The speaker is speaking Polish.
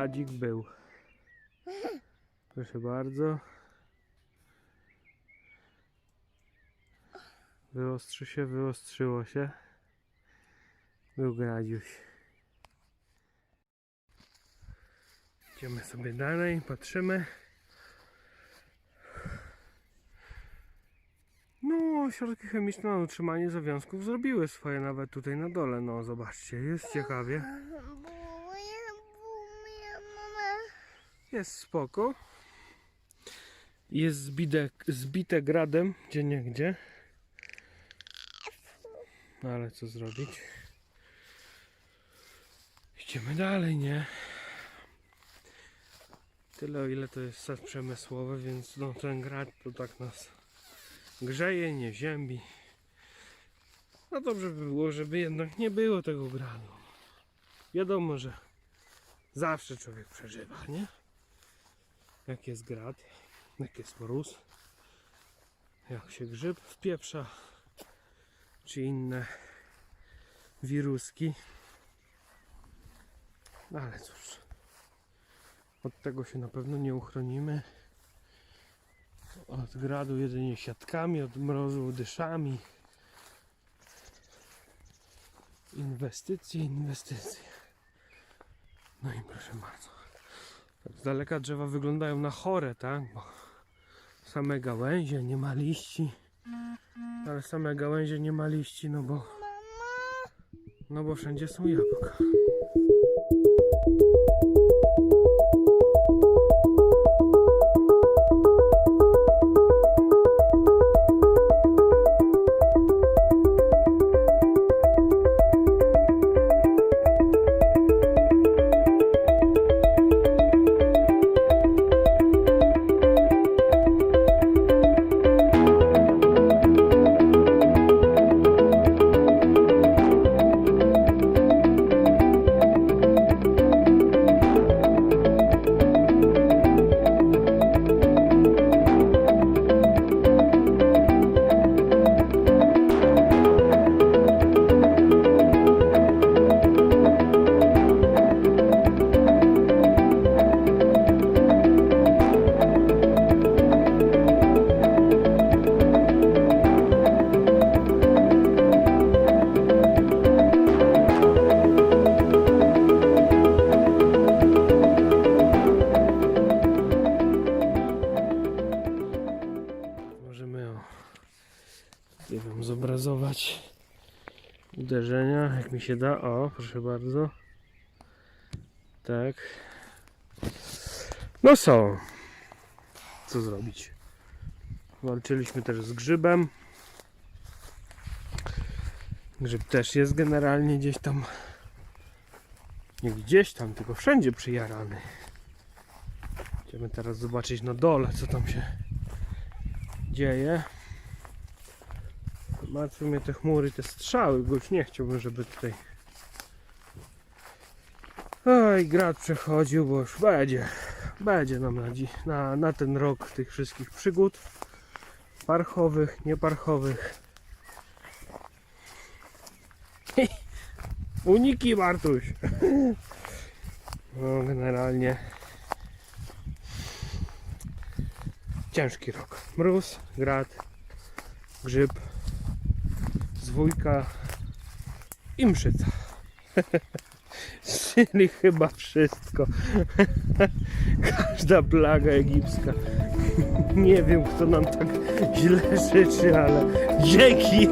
O, gradzik był. Proszę bardzo. Wyostrzy się, wyostrzyło się. Był gradziuś. Idziemy sobie dalej, patrzymy. No, środki chemiczne na utrzymanie zawiązków zrobiły swoje nawet tutaj na dole. No, zobaczcie, jest ciekawie. Jest spoko. Jest zbite, zbite gradem, gdzie nie gdzie. No ale co zrobić? Idziemy dalej, nie? Tyle o ile to jest sad przemysłowy, więc no ten grad to tak nas grzeje, nie ziębi. No dobrze by było, żeby jednak nie było tego gradu. Wiadomo, że zawsze człowiek przeżywa, nie? Jak jest grad, jak jest mróz, jak się grzyb wpieprza, czy inne wiruski. No ale cóż, od tego się na pewno nie uchronimy. Od gradu jedynie siatkami, od mrozu dyszami. Inwestycje, inwestycje. No i proszę bardzo. Tak z daleka drzewa wyglądają na chore, tak? Bo same gałęzie, nie ma liści. Ale same gałęzie nie ma liści, no bo. No bo wszędzie są jabłka. Mi się da. O, proszę bardzo. Tak. No są. Co zrobić? Walczyliśmy też z grzybem. Grzyb też jest generalnie gdzieś tam. Nie gdzieś tam, tylko wszędzie przyjarany. Idziemy teraz zobaczyć na dole, co tam się dzieje. Martwią mnie te chmury, te strzały, bo już nie chciałbym, żeby tutaj Oj, grad przechodził, bo już będzie, będzie nam na, dzi- na, na ten rok tych wszystkich przygód parchowych, nieparchowych. Uniki Bartuś. No generalnie ciężki rok. Mróz, grad, grzyb, zwójka i mszyca. Czyli chyba wszystko. Każda plaga egipska. Nie wiem kto nam tak źle życzy, ale dzięki!